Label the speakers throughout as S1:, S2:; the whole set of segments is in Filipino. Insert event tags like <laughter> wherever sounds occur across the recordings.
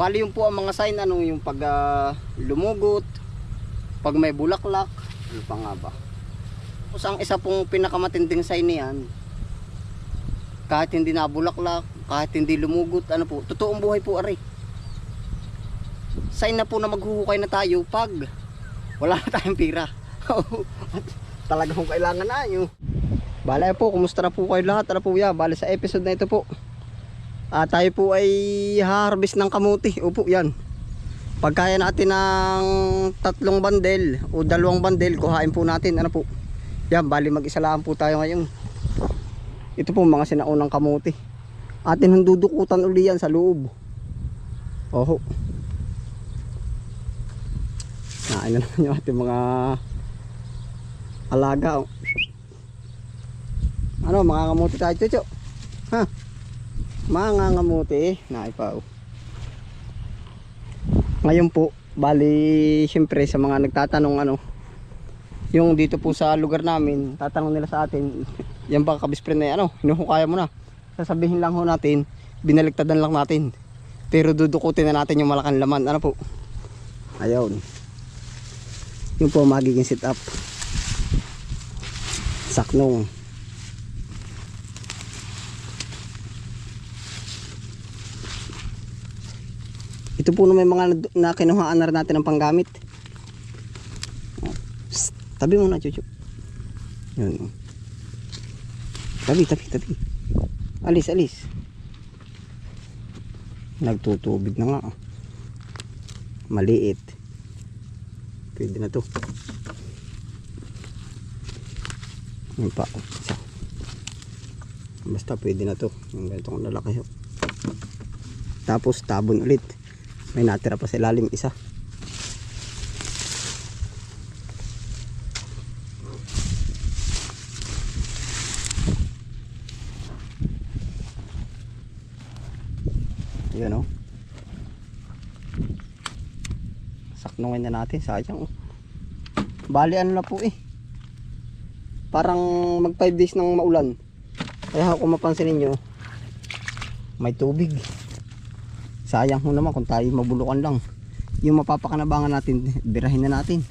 S1: Bali yung po ang mga sign ano yung pag ah, lumugot, pag may bulaklak, ano pa nga ba? Tapos ang isa pong pinakamatinding sign niyan, kahit hindi nabulaklak, kahit hindi lumugot, ano po, totoong buhay po ari. Sign na po na maghuhukay na tayo pag wala na tayong pira. <laughs> Talagang kailangan na yun. Bala po, kumusta na po kayo lahat? Ano po ya? Bala sa episode na ito po. Ah, tayo po ay harvest ng kamuti. Upo, yan. Pagkaya natin ng tatlong bandel o dalawang bandel, kuhain po natin. Ano po? Yan, bali mag-isa lang po tayo ngayon. Ito po mga sinaunang kamuti. Atin hundudukutan uli yan sa loob. Oho. Nain na naman yung ating mga alaga. Ano, mga kamuti tayo, chucho. Ha? Mga ngamuti, naipaw. Ngayon po, bali, syempre sa mga nagtatanong ano, yung dito po sa lugar namin, tatanong nila sa atin, <laughs> yan ba kabispre na ano, hinuhukaya mo na. Sasabihin lang ho natin, binaligtadan lang natin. Pero dudukutin na natin yung malaking laman. Ano po? Ayun. Yung po magiging sit up. Saknong. Ito po na may mga na kinuhaan na natin ng panggamit. Psst, tabi muna, chuchu. Yun. Tabi, tabi, tabi. Alis, alis. Nagtutubig na nga. Maliit. Pwede na to. Yun pa. Isa. Basta pwede na to. Yung ganitong lalaki. oh. Tapos tabon ulit. May natira pa sa ilalim isa. Yun oh. Saknungin na natin. Sayang oh. Bali ano na po eh. Parang mag 5 days ng maulan. Kaya kung mapansin ninyo, may tubig. Sayang ho naman kung tayo mabulukan lang. Yung mapapakanabangan natin, birahin na natin.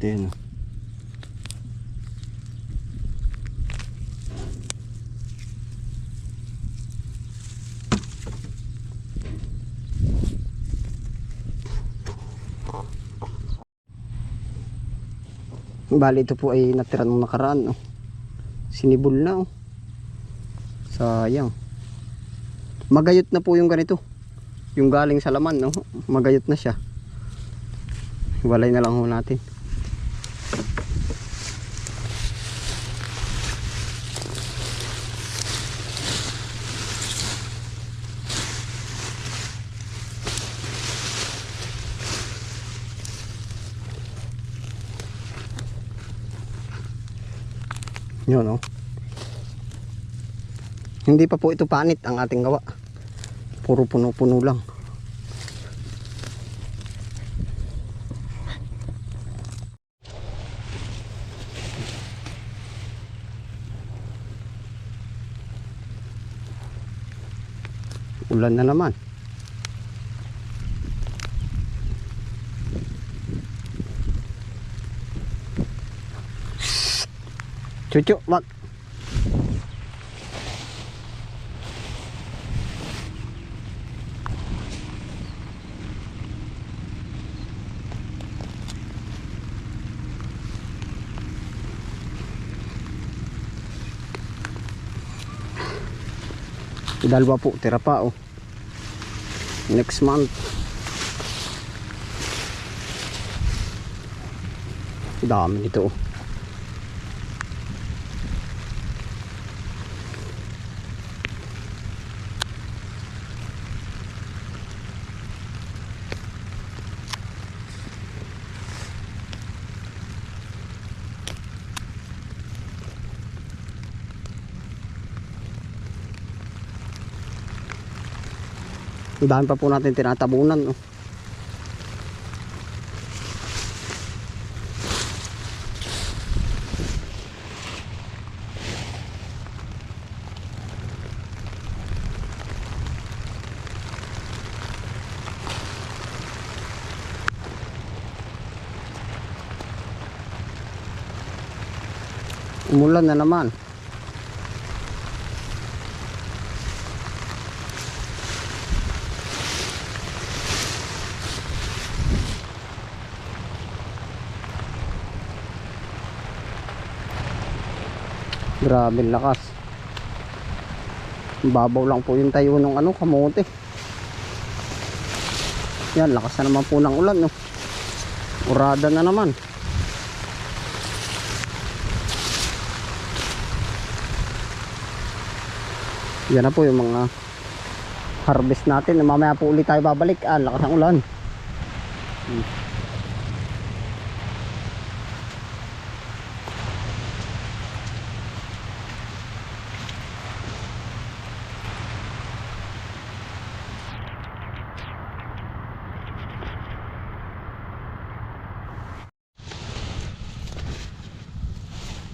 S1: Ito yun. Bali ito po ay natira nung nakaraan. Oh. Sinibol na. Oh. Sayang. Magayot na po yung ganito. Yung galing sa laman. No? Magayot na siya. Walay na lang ho natin. Yun, no? Hindi pa po ito panit ang ating gawa. Puro puno-puno lang. Ulan na naman. Cucu, wag. Dalawa po, tira pa oh. Next month. Dami nito oh. Dami pa po natin tinatabunan. Oh. Umulan na naman. Grabe ang lakas. Babaw lang po yung tayo ng ano, kamote. Yan, lakas na naman po ng ulan. No? Urada na naman. Yan na po yung mga harvest natin. Mamaya po ulit tayo babalik. Ah, lakas ng ulan. Hmm.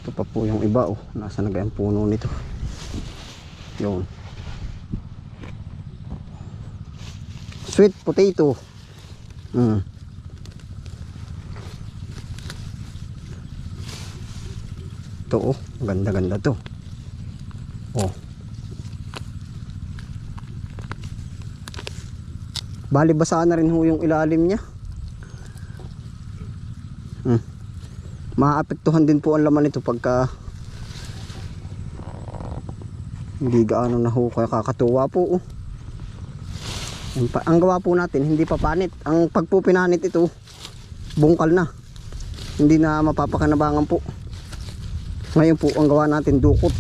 S1: Ito pa po yung iba oh. Nasa na ang puno nito. Yun. Sweet potato. Mm. Ito oh, ganda-ganda to. Oh. Bali basa na rin ho yung ilalim niya. Hmm. Maapektuhan din po ang laman nito pagka hindi gaano na kakatuwa po oh. Ang gawa po natin hindi pa panit ang pag po pinanit ito bungkal na. Hindi na mapapakanabangan po. Ngayon po ang gawa natin dukot.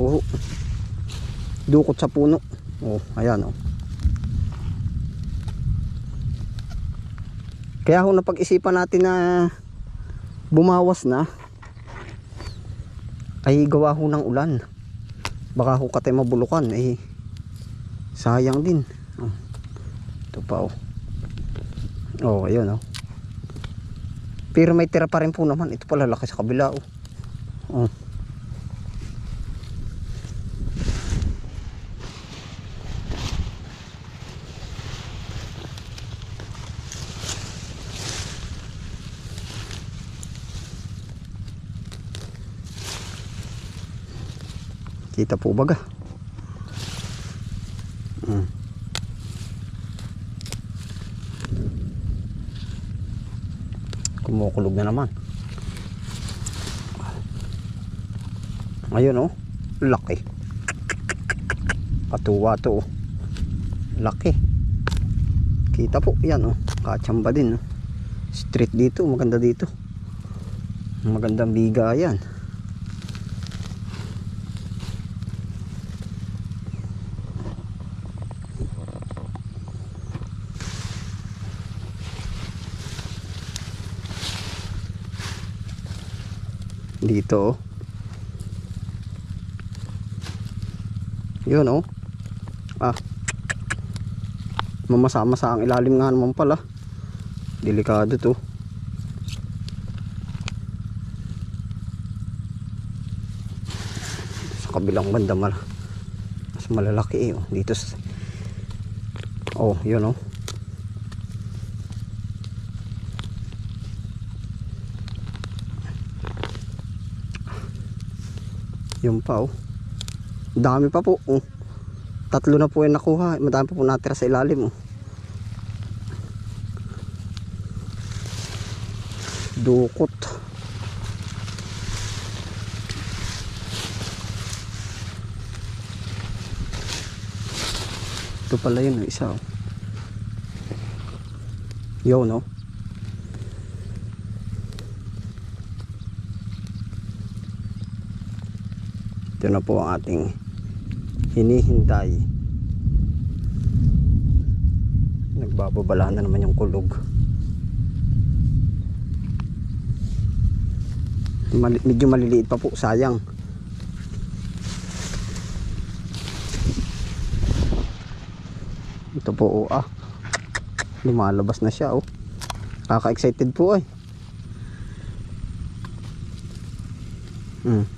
S1: Oh dukot sa puno. Oh ayan oh. Kaya ho napag-isipan natin na bumawas na ay gawa ho ng ulan baka ho katay mabulukan eh sayang din. Oh. ito pa oh. Oh ayun oh. Pero may tira pa rin po naman. Ito pala laki sa kabila oh. Oh Kita po baga. Mm. Kumukulog na naman. Ayun oh. Laki. Katuwa to oh. Laki. Kita po. Yan oh. Kachamba din oh. Street dito. Maganda dito. Magandang biga yan. Dito. Oh. yun oh. Ah. Mamasa-masa ang ilalim nga naman pala. Delikado to. Sa kabilang banda mal mas malalaki eh oh. dito sa oh yun oh Yun pa oh. Dami pa po. Oh. Tatlo na po yung nakuha. Madami pa po natira sa ilalim oh. Dukot. Ito pala yun, oh, isa oh. Yun oh. Ito na po ang ating hinihintay. Nagbababala na naman yung kulog. Mali medyo maliliit pa po, sayang. Ito po oh, ah. Lumalabas na siya oh. Kaka-excited po ay. Hmm.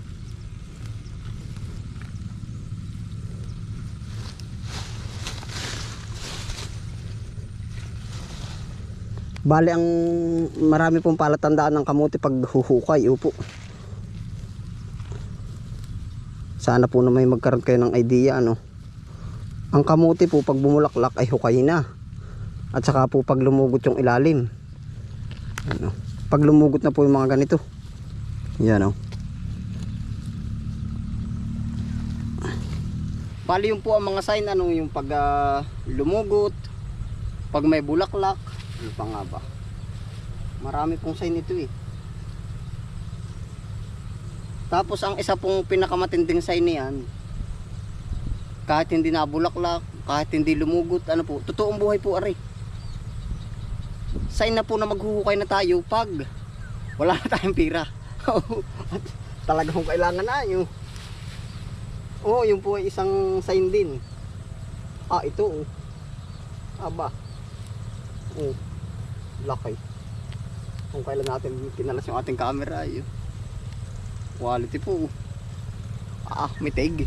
S1: Bali ang marami pong palatandaan ng kamuti pag huhukay, upo. Sana po na may magkaroon kayo ng idea ano. Ang kamuti po pag bumulaklak ay hukay na. At saka po pag lumugot yung ilalim. Ano, pag lumugot na po yung mga ganito. Yan oh. Bali yung po ang mga sign ano yung pag ah, lumugot, pag may bulaklak, ano pa nga ba? Marami pong sign ito eh. Tapos ang isa pong pinakamatinding sign niyan, kahit hindi nabulaklak, kahit hindi lumugot, ano po, totoong buhay po ari. Sign na po na maghuhukay na tayo pag wala na tayong pira. <laughs> Talagang kailangan na yun. Oo, yun po ay isang sign din. Ah, ito oh. Aba. Oh. Laki. Kung kailan natin kinalas yung ating camera ay quality po. Ah, mitig.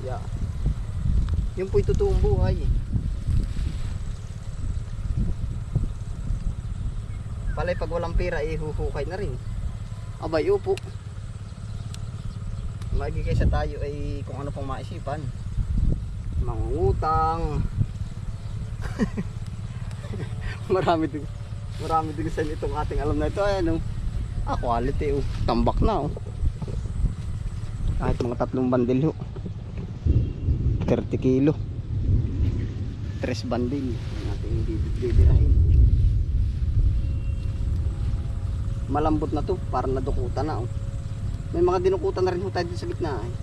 S1: Yeah. Yun po yung totoong buhay. Palay pag walang pera, ihuhukay na rin. Abay, upo. Magigay sa tayo ay kung ano pang maisipan. Mangungutang. <laughs> <laughs> marami din marami din sa itong ating alam na ito ay ano. Ah, quality oh. Tambak na oh. Kahit mga tatlong bandil ho. 30 kilo. 3 bandil. Ang ating bibirahin. Malambot na to, parang nadukutan na oh. May mga dinukutan na rin ho tayo sa gitna eh.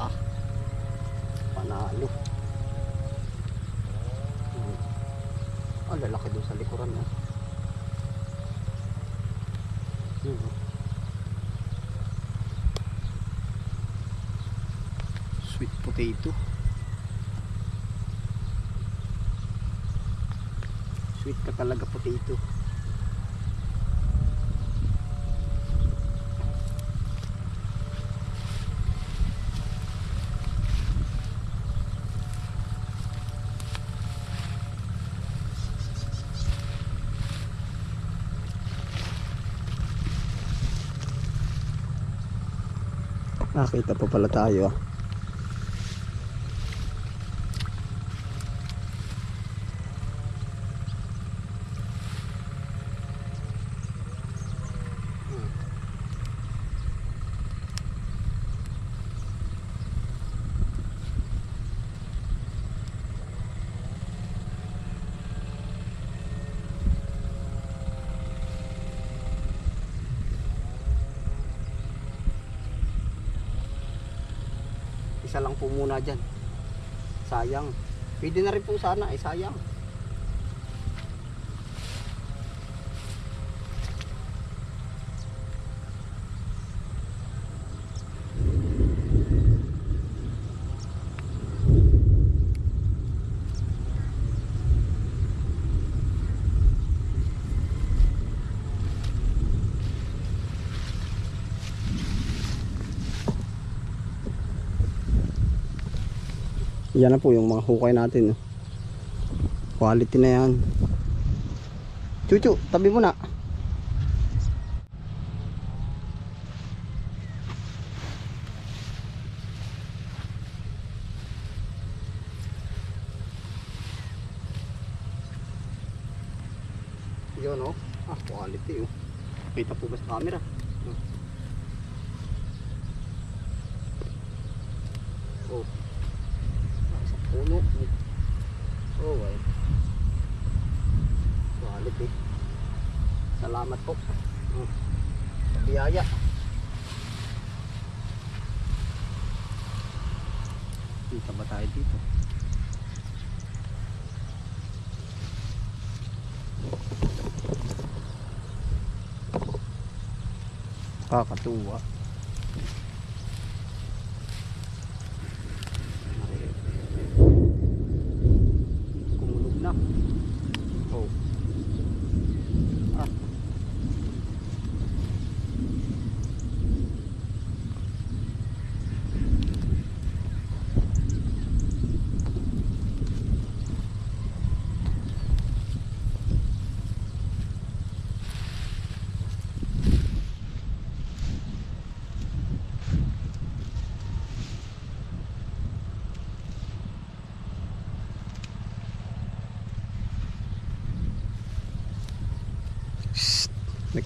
S1: Ah. Panalo. Hmm. Ah, lalaki doon sa likuran ah. Hmm. Sweet potato. Sweet ka talaga potato. Nakita pa pala tayo ah. Isa lang po muna dyan. Sayang. Pwede na rin po sana eh, sayang. Yan na po yung mga hukay natin. oh. Quality na yan. Chuchu, tabi mo na. Yun oh. Ah, quality oh. Kita po ba sa camera? ข้อขตู้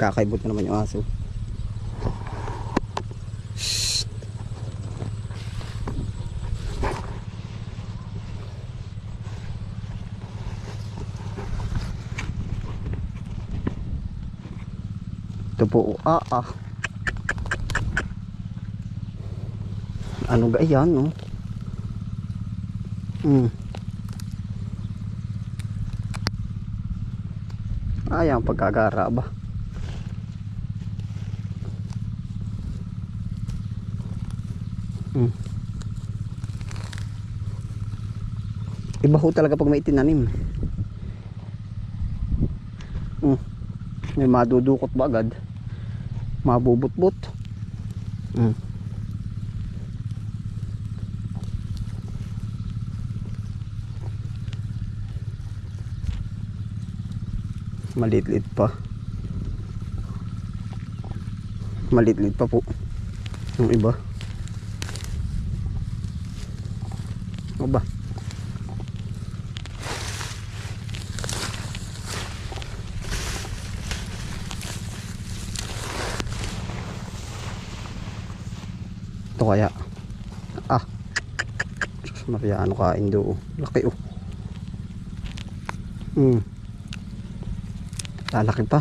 S1: Nagkakaibot na naman yung aso. Ito po, ah ah. Ano ga yan, no? Hmm. Ayan, pagkagara ba? Iba ho talaga pag may itinanim. Hmm. May madudukot ba agad? Mabubot-bot. Hmm. Maliit-liit pa. Maliit-liit pa po. Yung iba. Ano ba? Ito kaya. Ah. Diyos ano kain do? Laki oh. Hmm. Lalaki pa.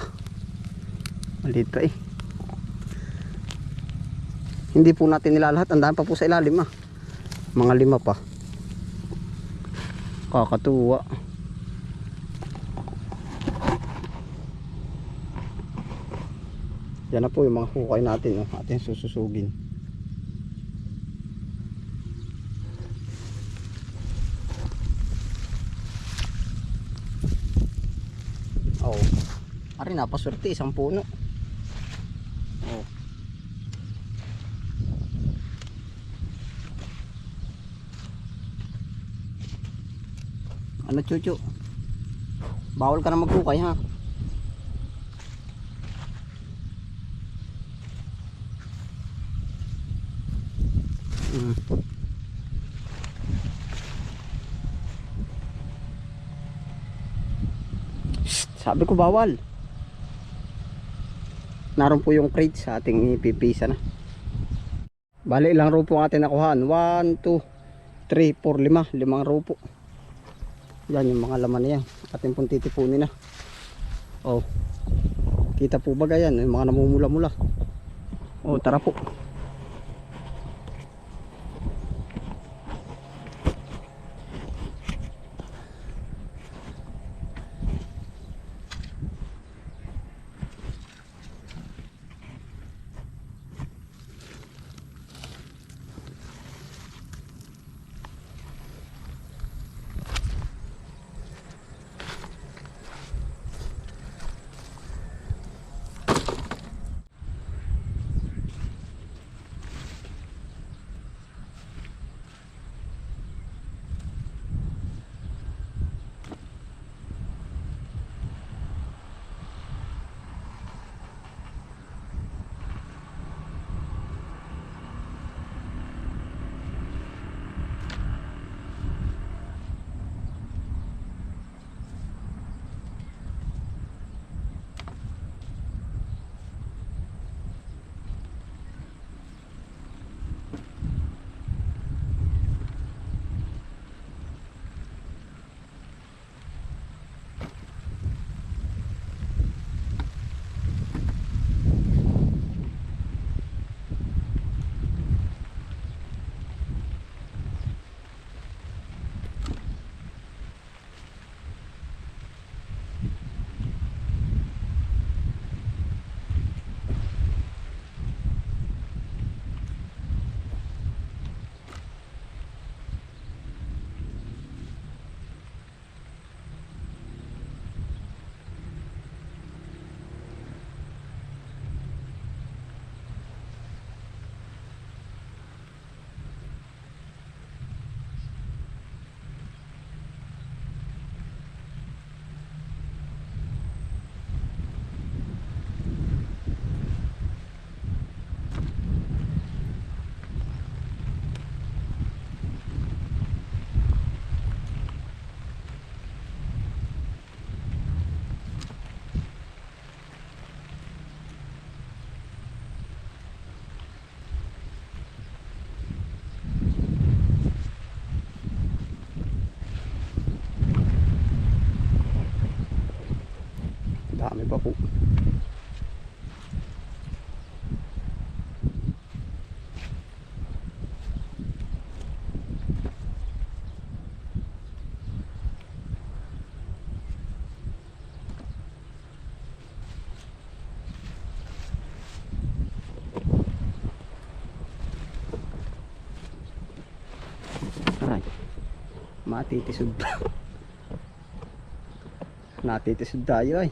S1: Maliit pa eh. Hindi po natin nilalahat. Ang pa po sa ilalim ah. Mga lima pa. Kakatuwa. Yan na po yung mga hukay natin. Oh. Atin sususugin. Oh. Ari napaswerte isang puno. Oh. Ano chuchu? Bawal ka na magkukay ha. Mm. Shh, Sabi ko bawal. Naroon po yung crate sa ating ipipisa na. Bali ilang row po ang ating nakuhaan? 1, 2, 3, 4, 5. Limang row. Yan yung mga laman niya. Ating pong titipunin na. Oh. Kita po ba yan? Yung mga namumula-mula. Oh, tara po. Pa po. Matitisod. <laughs> Natitisod tayo ay.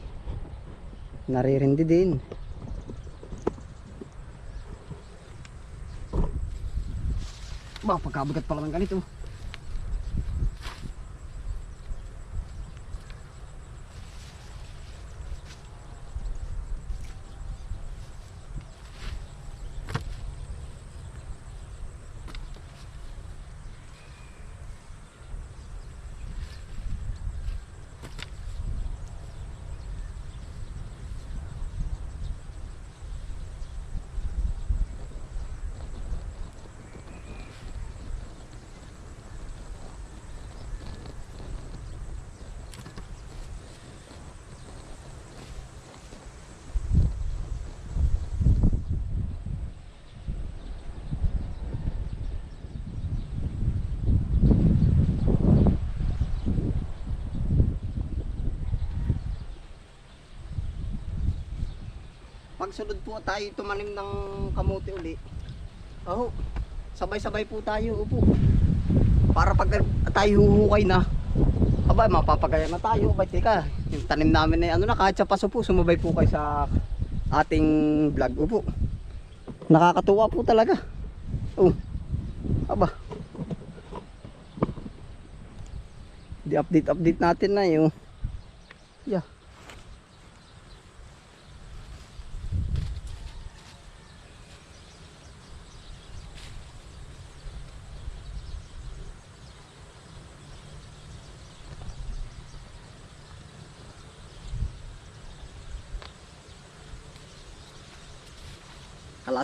S1: Naririndi din. Ba, pagkabigat pala ng ganito. Pagsunod po tayo tumanim ng kamote uli. Oh, sabay-sabay po tayo upo. Para pag tayo huhukay na, aba mapapagaya na tayo. Abay, teka, yung tanim namin na ano na kahit sa paso po, sumabay po kayo sa ating vlog upo. Nakakatuwa po talaga. Oh. Aba. Di update update natin na yun. Yeah.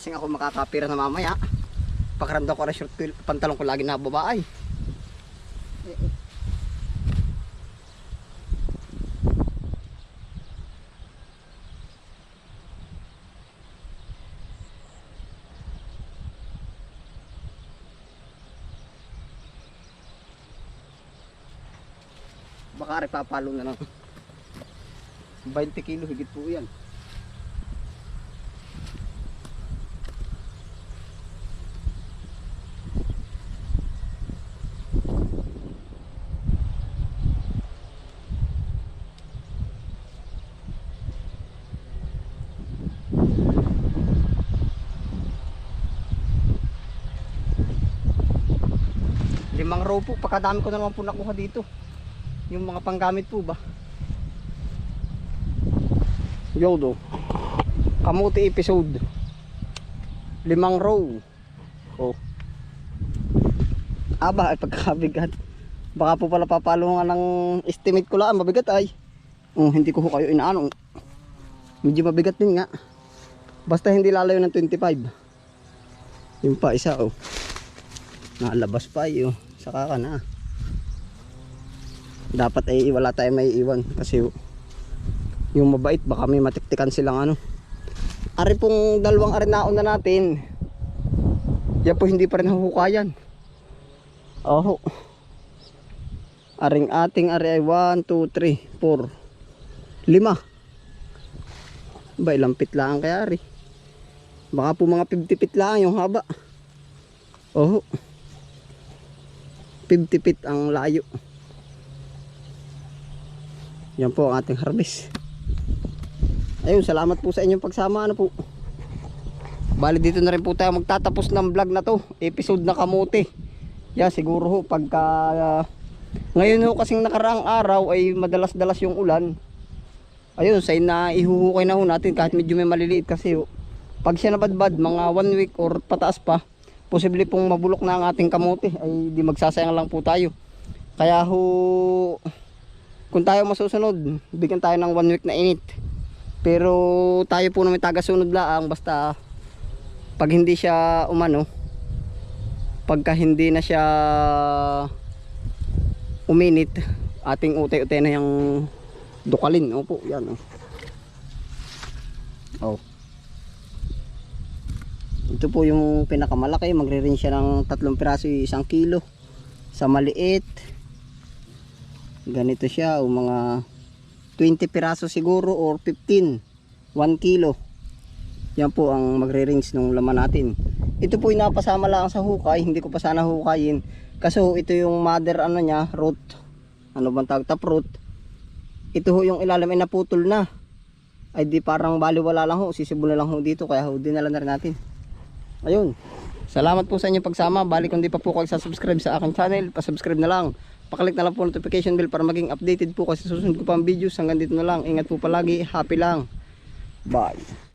S1: Kalasing ako makakapira na mamaya. Pakaramdam ko na short ko- pantalon ko lagi na babae. Baka rin papalo na lang. <laughs> 20 kilo higit po yan. Row po, pagkadami ko na naman po nakuha dito. Yung mga panggamit po ba? Yodo. Kamuti episode. Limang row. Oh. Aba, ay pagkabigat. Baka po pala papalo nga ng estimate ko lang, mabigat ay. Oh, hindi ko kayo inaano. Medyo mabigat din nga. Basta hindi lalayo ng 25. Yung pa isa oh. Nalabas pa yun. Saka ka na. Dapat ay wala tayong may iwan kasi yung mabait baka may matiktikan silang ano. Ari pong dalawang arinaon na natin. Yan po hindi pa rin nahuhukayan. Oh. Aring ating ari ay 1, 2, 3, 4, 5. Ba ilang pit lang kaya ari. Baka po mga 50 pit lang yung haba. Oh. 50 feet ang layo. Yan po ang ating harvest. Ayun, salamat po sa inyong pagsama. Ano po? Bali dito na rin po tayo magtatapos ng vlog na to. Episode na kamote. Yeah, siguro ho pagka ah, ngayon ho kasing nakaraang araw ay madalas-dalas yung ulan. Ayun, say na ihuhukay na ho natin kahit medyo may maliliit kasi ho. Pag siya nabadbad, mga one week or pataas pa, posible pong mabulok na ang ating kamote ay di magsasayang lang po tayo kaya ho kung tayo masusunod bigyan tayo ng one week na init pero tayo po naman tagasunod laang basta pag hindi siya umano pagka hindi na siya uminit ating utay-utay na yung dukalin opo yan oh. Oh. Ito po yung pinakamalaki. Magre-range siya ng tatlong piraso isang kilo. Sa maliit. Ganito siya. O mga 20 piraso siguro or 15. 1 kilo. Yan po ang magre-range ng laman natin. Ito po yung napasama lang sa hukay. Hindi ko pa sana hukayin. Kaso ito yung mother ano niya, root. Ano bang tawag? Taproot. Ito ho yung ilalim ay naputol na. Ay di parang baliwala lang ho. Sisibol na lang ho dito. Kaya ho dinala na rin natin. Ayun. Salamat po sa inyong pagsama. Balik kung di pa po kayo subscribe sa aking channel, pa-subscribe na lang. Pakalik na lang po notification bell para maging updated po kasi susunod ko pa ang videos. Hanggang dito na lang. Ingat po palagi. Happy lang. Bye.